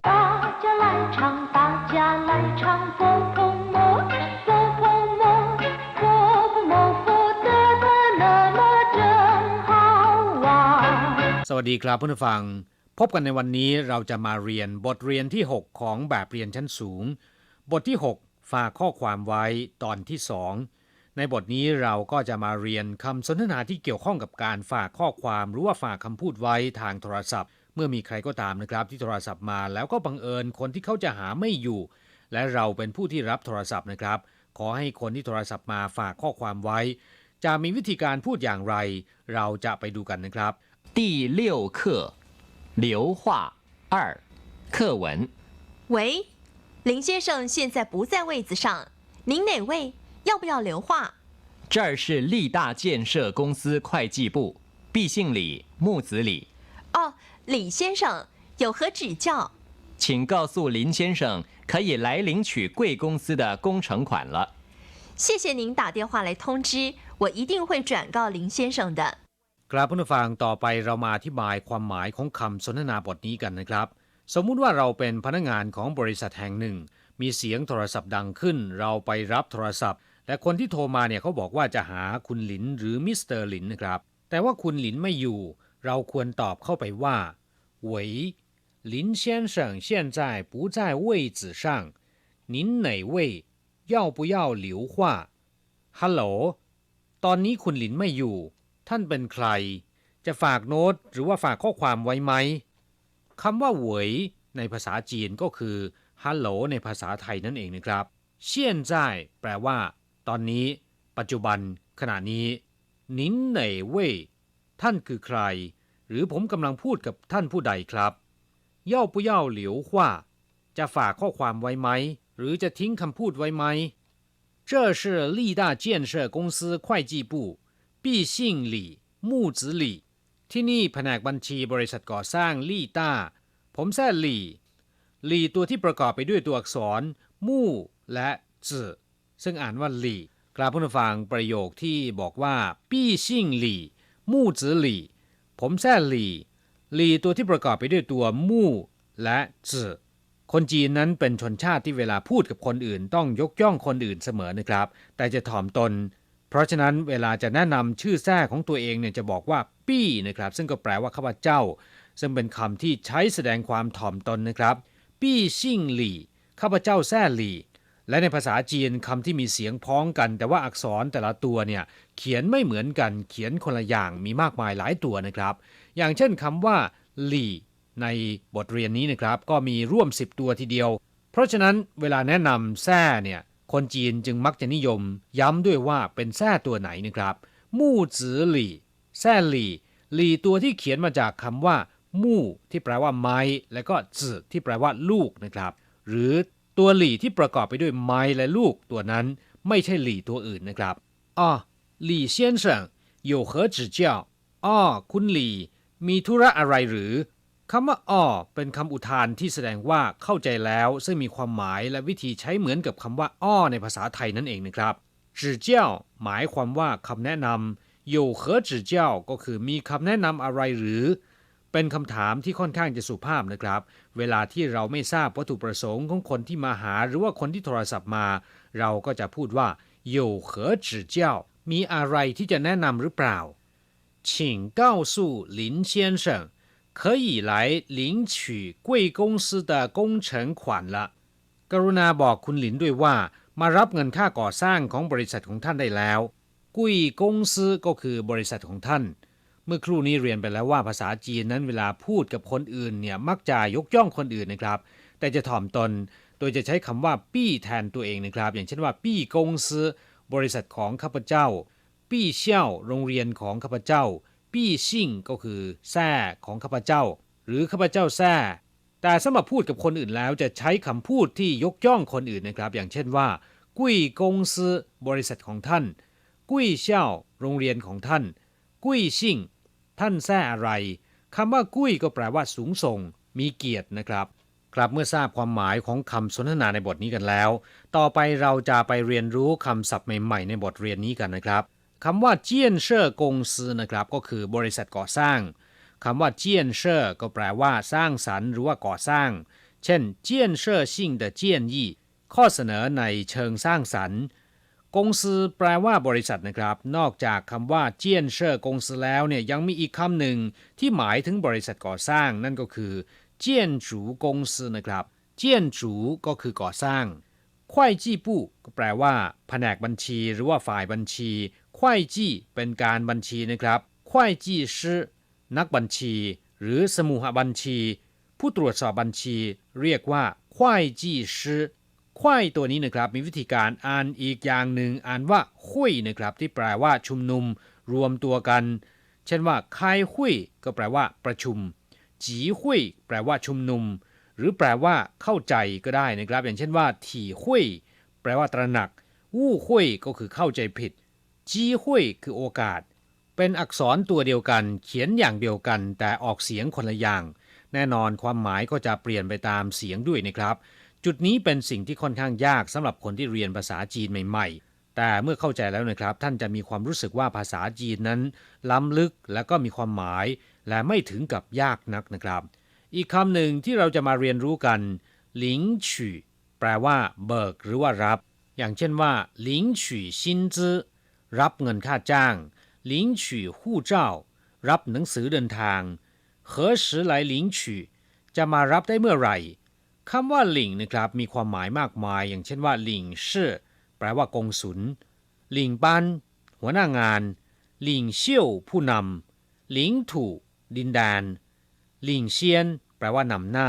大家来唱，大家来唱，佛佛摩，佛佛摩，佛佛摩佛得得那么真好玩。 สวัสดีครับเพื่อนผู้ฟัง พบกันในวันนี้เราจะมาเรียนบทเรียนที่ 6 ของแบบเรียนชั้นสูง บทที่ 6 ฝากข้อความไว้ตอนที่ 2 ในบทนี้เราก็จะมาเรียนคำสนทนาที่เกี่ยวข้องกับการฝากข้อความหรือว่าฝากคำพูดไว้ทางโทรศัพท์ เมื่อมีใครก็ตามนะครับที่โทรศัพท์มา แล้วก็บังเอิญคนที่เขาจะหาไม่อยู่ และเราเป็นผู้ที่รับโทรศัพท์นะครับ ขอให้คนที่โทรศัพท์มาฝากข้อความไว้ จะมีวิธีการพูดอย่างไร เราจะไปดูกันนะครับ 第六课，流化二，课文。喂，林先生现在不在位子上，您哪位？要不要留话？这儿是立大建设公司会计部，毕姓李，木子李，哦， 李先生有何指教？请告诉林先生可以来领取贵公司的工程款了。谢谢您打电话来通知，我一定会转告林先生的。 ครับผู้ฟังต่อไปเรามาอธิบายความหมายของคำสนทนาบทนี้กันนะครับ สมมุติว่าเราเป็นพนักงานของบริษัทแห่งหนึ่ง มีเสียงโทรศัพท์ดังขึ้น เราไปรับโทรศัพท์ และคนที่โทรมาเนี่ยเขาบอกว่าจะหาคุณหลินหรือมิสเตอร์หลินนะครับ แต่ว่าคุณหลินไม่อยู่ เราควรตอบเข้าไปว่า喂林先生现在不在位子上您哪位要不要留话ฮัลโหลตอนนี้คุณหลินไม่อยู่ ท่านเป็นใคร จะฝากโน้ตหรือว่าฝากข้อความไว้ไหมคำว่าเหวยในภาษาจีนก็คือฮัลโหลในภาษาไทยนั่นเองนะครับเชี่ยนจ่ายแปลว่า ตอนนี้ ปัจจุบัน ขณะนี้ นินเหน่เว่ย ท่านคือใคร หรือผมกำลังพูดกับท่านผู้ใดครับเย่าปุเย่าเหลียวว่า จะฝากข้อความไว้ไหม หรือจะทิ้งคำพูดไว้ไหม这是立大建设公司会计部毕姓李木子李ที่นี่แผนกบัญชีบริษัทก่อสร้างลี่ต้า ผมแซ่หลี่หลี่ตัวที่ประกอบไปด้วยตัวอักษร มู่และจื่อซึ่งอ่านว่าหลี่กราบผู้ฟังประโยคที่บอกว่า ปี้ชิ่งหลี่ มู่จื่อหลี่ ผมแซ่หลี่ หลี่ตัวที่ประกอบไปด้วยตัวมู่และจื่อคนจีนนั้นเป็นชนชาติที่เวลาพูดกับคนอื่น ต้องยกย่องคนอื่นเสมอนะครับ แต่จะถ่อมตน เพราะฉะนั้นเวลาจะแนะนำชื่อแท้ของตัวเองเนี่ยจะบอกว่าปี้นะครับ ซึ่งก็แปลว่าข้าพเจ้า ซึ่งเป็นคำที่ใช้แสดงความถ่อมตนนะครับ ปี้ชิ่งหลี่ข้าพเจ้าแซ่หลี่ และในภาษาจีนคำที่มีเสียงพ้องกัน แต่ว่าอักษรแต่ละตัวเนี่ยเขียนไม่เหมือนกันเขียนคนละอย่างมีมากมายหลายตัวนะครับ อย่างเช่นคำว่าหลี่ในบทเรียนนี้นะครับ ก็มีร่วม 10 ตัวทีเดียว เพราะฉะนั้นเวลาแนะนำแซ่เนี่ยคนจีนจึงมักจะนิยม ย้ำด้วยว่าเป็นแซ่ตัวไหนนะครับมู่จือหลี่แซ่หลี่หลี่ตัวที่เขียนมาจากคำว่า มู่ที่แปลว่าไม้ และก็จือที่แปลว่าลูกนะครับ หรือ ตัวหลี่ที่ประกอบไปด้วยไม้และลูกตัวนั้นไม่ใช่หลี่ตัวอื่นนะครับอ๋อหลี่先生有何指教อ๋อคุณหลี่ มีธุระอะไรหรือ คำว่าอ้อเป็นคำอุทานที่แสดงว่าเข้าใจแล้ว ซึ่งมีความหมายและวิธีใช้เหมือนกับคำว่าอ้อในภาษาไทยนั่นเองนะครับจื่อเจ้าหมายความว่าคำแนะนำ有何指教ก็คือมีคำแนะนำอะไรหรือ เป็นคำถามที่ค่อนข้างจะสุภาพนะครับ เวลาที่เราไม่ทราบวัตถุประสงค์ของคนที่มาหา หรือว่าคนที่โทรศัพท์มา เราก็จะพูดว่า有何指教มีอะไรที่จะแนะนำหรือเปล่า请告诉林先生可以来领取贵公司的工程款了กรุณาบอกคุณหลินด้วยว่า มารับเงินค่าก่อสร้างของบริษัทของท่านได้แล้ว กุยกงซือก็คือบริษัทของท่าน เมื่อครู่นี้เรียนไปแล้วว่าภาษาจีนนั้นเวลาพูดกับคนอื่นเนี่ยมักจะยกย่องคนอื่นนะครับ แต่จะถ่อมตน โดยจะใช้คำว่าปี้แทนตัวเองนะครับ อย่างเช่นว่าปี้กงซือบริษัทของข้าพเจ้า ปี้เซี่ยวโรงเรียนของข้าพเจ้า ปี้ชิ่งก็คือแซ่ของข้าพเจ้า หรือข้าพเจ้าแซ่แต่สำหรับพูดกับคนอื่นแล้วจะใช้คำพูดที่ยกย่องคนอื่นนะครับ อย่างเช่นว่า กุ้ยกงซือบริษัทของท่าน กุ้ยเซี่ยวโรงเรียนของท่าน กุ้ยชิ่ง ท่านแท้อะไรคำว่ากุ้ยก็แปลว่าสูงส่ง มีเกียรตินะครับกลับเมื่อทราบความหมายของคำสนทนาในบทนี้กันแล้ว ต่อไปเราจะไปเรียนรู้คำศัพท์ใหม่ๆ ในบทเรียนนี้กันนะครับคำว่าเจียนเชอร์กงซือนะครับ ก็คือบริษัทก่อสร้างคำว่าเจียนเชอร์ก็แปลว่าสร้างสรรค์หรือว่าก่อสร้าง เช่นเจียนเชอร์ซิงเดเจียนยี่ข้อเสนอในเชิงสร้างสรรค์ กงซือแปลว่าบริษัทนะครับ นอกจากคำว่าเจียนเชอร์กงซือแล้วเนี่ยยังมีอีกคำหนึ่งที่หมายถึงบริษัทก่อสร้าง นั่นก็คือเจียนจูกงซือนะครับ เจียนจูก็คือก่อสร้างควายจี้ปู้ก็แปลว่าแผนกบัญชี หรือว่าฝ่ายบัญชีควายจี้เป็นการบัญชีนะครับควายจี้ชื่อนักบัญชี หรือสมุหบัญชี ผู้ตรวจสอบบัญชี เรียกว่าควายจี้ชื่อ ควายตัวนี้นะครับมีวิธีการอ่านอีกอย่างหนึ่งอ่านว่าหุยนะครับที่แปลว่าชุมนุม รวมตัวกัน เช่นว่าคายหุยก็แปลว่า ประชุม จีหุยแปลว่าชุมนุม หรือแปลว่าเข้าใจก็ได้นะครับ อย่างเช่นว่า ถี่หุยแปลว่าตระหนัก วู้หุยก็คือเข้าใจผิด จีหุยคือโอกาส เป็นอักษรตัวเดียวกัน เขียนอย่างเดียวกัน แต่ออกเสียงคนละอย่าง แน่นอนความหมายก็จะเปลี่ยนไปตามเสียงด้วยนะครับ จุดนี้เป็นสิ่งที่ค่อนข้างยากสำหรับคนที่เรียนภาษาจีนใหม่ ๆ แต่เมื่อเข้าใจแล้วนะครับ ท่านจะมีความรู้สึกว่าภาษาจีนนั้น ล้ำลึกและก็มีความหมาย และไม่ถึงกับยากนักนะครับ อีกคำหนึ่งที่เราจะมาเรียนรู้กันหลิงฉี่แปลว่า เบิกหรือว่ารับ อย่างเช่นว่าหลิงฉี่ซินจื้อรับเงินค่าจ้างหลิงฉี่หู่เจ้า รับหนังสือเดินทาง何时来领取จะมารับได้เมื่อไหร่ คำว่าหลิงนะครับมีความหมายมากมาย อย่างเช่นว่าหลิงชื่อแปลว่ากงสุลหลิงปันหัวหน้างาน หลิงเซี่ยวผู้นำหลิงถูดินแดน หลิงเซียน แปลว่านำหน้า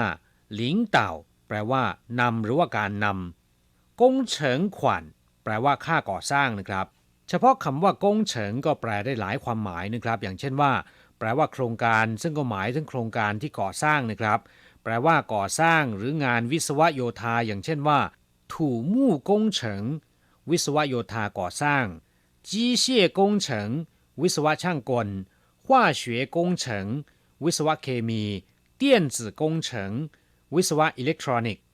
หลิงเต่า แปลว่านำหรือว่าการนำกงเฉิงขวัญแปลว่าค่าก่อสร้างนะครับ เฉพาะคำว่ากงเฉิงก็แปลได้หลายความหมายนะครับ อย่างเช่นว่า แปลว่าโครงการ ซึ่งก็หมายถึงโครงการที่ก่อสร้างนะครับ แปลว่าก่อสร้างหรืองานวิศวโยธาอย่างเช่นว่าถูมู่กงเฉิงวิศวโยธาก่อสร้างจีเซี่ยกงเฉิงวิศวช่างกล化学工程วิศวเคมี电子工程วิศวะอิเล็กทรอนิกส์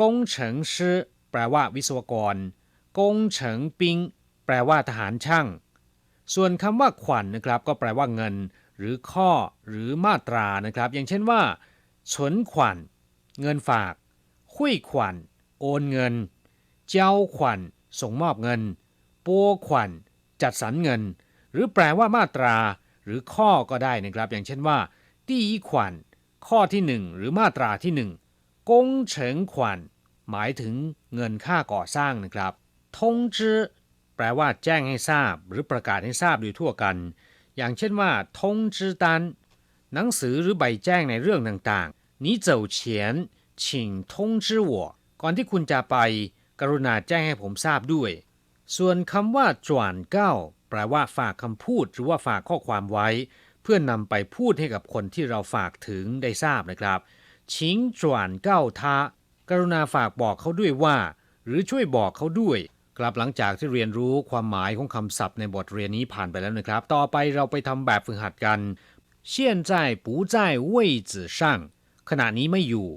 กงเฉิงชื่อแปลว่าวิศวกรกงเฉิงปิงแปลว่าทหารช่าง ส่วนคำว่าขวัญนนะครับก็แปลว่าเงิน หรือข้อหรือมาตรานะครับ อย่างเช่นว่า ฉนขวัญเงินฝากหุยขวัญโอนเงิน เจ้าขวัญส่งมอบเงินปัวขวัญจัดสรรเงิน หรือแปลว่ามาตราหรือข้อก็ได้นะครับ อย่างเช่นว่าตีขวัญข้อที่หนึ่งหรือมาตราที่หนึ่งกงเฉิงขวัญหมายถึงเงินค่าก่อสร้างนะครับทงจื้อแปลว่าแจ้งให้ทราบ หรือประกาศให้ทราบโดยทั่วกัน อย่างเช่นว่าทงจื้อตัน หนังสือหรือใบแจ้งในเรื่องต่างๆ你走前请通知我ก่อนที่คุณจะไป กรุณาแจ้งให้ผมทราบด้วย ส่วนคำว่าจวนเก้าแปลว่าฝากคำพูดหรือว่าฝากข้อความไว้ เพื่อนนำไปพูดให้กับคนที่เราฝากถึงได้ทราบนะครับ ชิงจวนเก้าทากรุณาฝากบอกเขาด้วยว่า หรือช่วยบอกเขาด้วย กลับหลังจากที่เรียนรู้ความหมายของคำศัพท์ในบทเรียนนี้ผ่านไปแล้วนะครับ ต่อไปเราไปทำแบบฝึกหัดกัน 现在不在位子上ขณะนี้ไม่อยู่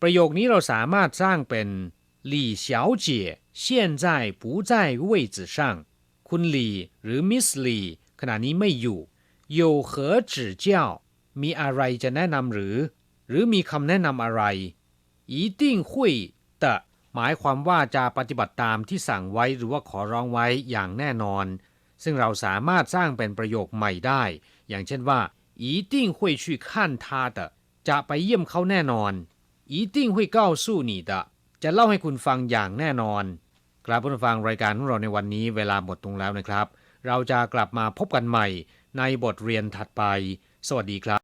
ประโยคนี้เราสามารถสร้างเป็น李小姐现在不在位子上คุณหลีหรือมิสหลีขณะนี้ไม่อยู่有何指教มีอะไรจะแนะนำหรือ หรือมีคำแนะนำอะไร一定会的หมายความว่าจะปฏิบัติตามที่สั่งไว้หรือว่าขอร้องไว้อย่างแน่นอน ซึ่งเราสามารถสร้างเป็นประโยคใหม่ได้ อย่างเช่นว่า 一定会去看他的จะไปเยี่ยมเขาแน่นอน一定会告诉你的จะเล่าให้คุณฟังอย่างแน่นอน กลับผู้ฟังรายการของเราในวันนี้เวลาหมดลงแล้วนะครับ เราจะกลับมาพบกันใหม่ในบทเรียนถัดไป สวัสดีครับ